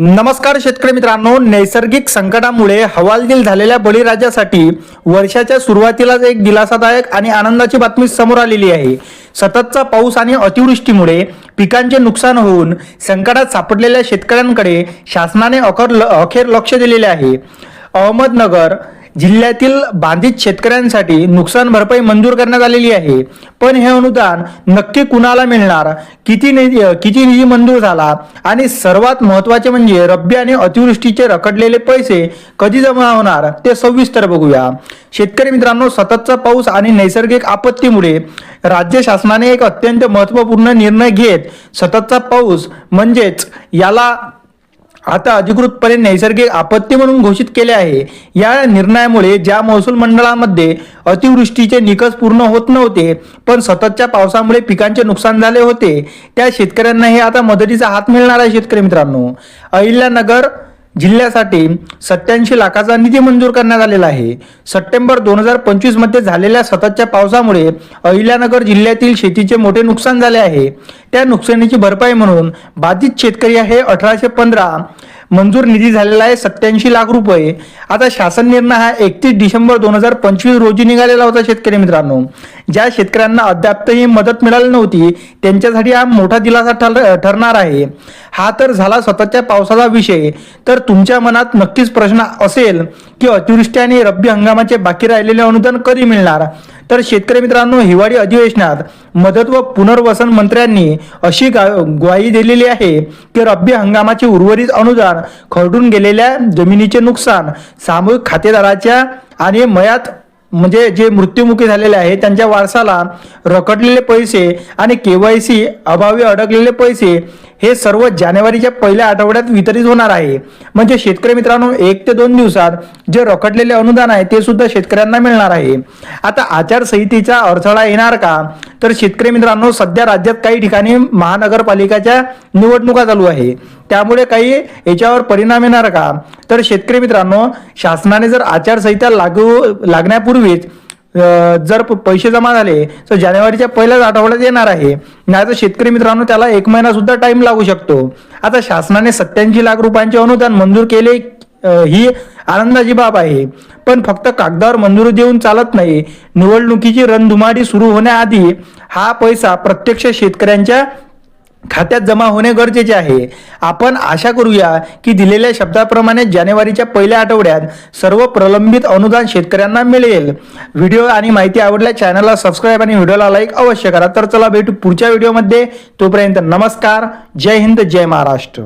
नमस्कार शेतकरी मित्रांनो नैसर्गिक संकटामुळे हवालदिल झालेल्या बळीराजासाठी वर्षाच्या सुरुवातीलाच एक दिलासादायक आणि आनंदाची बातमी समोर आलेली आहे. सततचा पाऊस आणि अतिवृष्टीमुळे पिकांचे नुकसान होऊन संकटात सापडलेल्या शेतकऱ्यांकडे शासनाने अखेर अखेर लक्ष दिलेले आहे. अहमदनगर जिल्ह्यातील बाधित शेतकऱ्यांसाठी नुकसान भरपाई मंजूर करण्यात आलेली आहे. पण हे अनुदान नक्की कुणाला मिळणार? किती निधी किती निधी मंजूर झाला? आणि सर्वात महत्त्वाचे म्हणजे रब्बी आणि अतिवृष्टीचे रखडलेले पैसे कधी जमा होणार? ते सविस्तर बघूया. शेतकरी मित्रांनो सततचा पाऊस आणि नैसर्गिक आपत्तीमुळे राज्य शासनाने एक अत्यंत महत्त्वपूर्ण निर्णय घेत सततचा पाऊस म्हणजेच याला आता अधिकृतपणे नैसर्गिक आपत्ती म्हणून घोषित केले आहे. या निर्णयामुळे ज्या महसूल मंडळामध्ये अतिवृष्टीचे निकष पूर्ण होत नव्हते पण सततच्या पावसामुळे पिकांचे नुकसान झाले होते त्या शेतकऱ्यांना हे आता मदतीचा हात मिळणार आहे शेतकरी मित्रांनो. अहिल्यानगर जिल्ह्यासाठी सत्याऐंशी लाखाचा निधी मंजूर करण्यात आलेला आहे. सप्टेंबर दोन हजार पंचवीसमध्ये झालेल्या सततच्या पावसामुळे अहिल्यानगर जिल्ह्यातील शेतीचे मोठे नुकसान झाले आहे. त्या नुकसानीची भरपाई म्हणून बाधित शेतकरी आहे अठराशे पंधरा. मंजूर निधी झालेला आहे सत्याऐंशी लाख रुपये. आता शासन निर्णय हा एकतीस डिसेंबर दोन हजार पंचवीस रोजी निघालेला होता शेतकरी मित्रांनो. ज्या शेतकऱ्यांना अद्यापही मदत मिळाली नव्हती त्यांच्यासाठी हा मोठा दिलासा ठर ठरणार आहे. हा तर झाला स्वतःच्या पावसाचा विषय. तर तुमच्या मनात नक्कीच प्रश्न असेल की अतिवृष्टी आणि रब्बी हंगामाचे बाकी राहिलेले अनुदान कधी मिळणार? तर शेतकरी मित्रांनो हिवाळी अधिवेशनात मदत व पुनर्वसन मंत्र्यांनी अशी गा- ग्वाही दिलेली आहे की रब्बी हंगामाचे उर्वरित अनुदान खरडून गेलेल्या जमिनीचे नुकसान सामूहिक खातेदाराच्या आणि मयात म्हणजे जे मृत्युमुखी झालेले आहे त्यांच्या वारसाला रखडलेले पैसे आणि केवायसी अभावी अडकलेले पैसे हे सर्व जानेवारीच्या पहिल्या आठवड्यात वितरित होणार आहे. म्हणजे शेतकरी मित्रांनो एक ते दोन दिवसात जे रखडलेले अनुदान आहे ते सुद्धा शेतकऱ्यांना मिळणार आहे. आता आचारसंहितेचा अडथळा येणार का? तर शेतकरी मित्रांनो सध्या राज्यात काही ठिकाणी महानगरपालिकाच्या निवडणुका चालू आहे. त्यामुळे काही याच्यावर परिणाम येणार का? तर शेतकरी मित्रांनो शासनाने जर आचारसंहिता लागू लागण्यापूर्वीच जर पैसे जमा झाले तर जानेवारीच्या पहिल्याच आठवड्यात येणार आहे. नाही तर शेतकरी मित्रांनो त्याला एक महिना सुद्धा टाइम लागू शकतो. आता शासनाने सत्याऐंशी लाख रुपयांचे अनुदान मंजूर केले ही आनंदाची बाब आहे. पण फक्त कागदावर मंजुरी देऊन चालत नाही. निवडणुकीची रणधुमाडी सुरू होण्याआधी हा पैसा प्रत्यक्ष शेतकऱ्यांच्या खात्यात जमा होणे गरजेचे आहे. आपण आशा करूया की दिलेल्या शब्दाप्रमाणे जानेवारीच्या पहिल्या आठवड्यात सर्व प्रलंबित अनुदान शेतकऱ्यांना मिळेल. व्हिडिओ आणि माहिती आवडल्या चॅनलला सबस्क्राईब आणि व्हिडिओला लाईक अवश्य करा. तर चला भेटू पुढच्या व्हिडिओमध्ये. तोपर्यंत नमस्कार. जय हिंद जय महाराष्ट्र.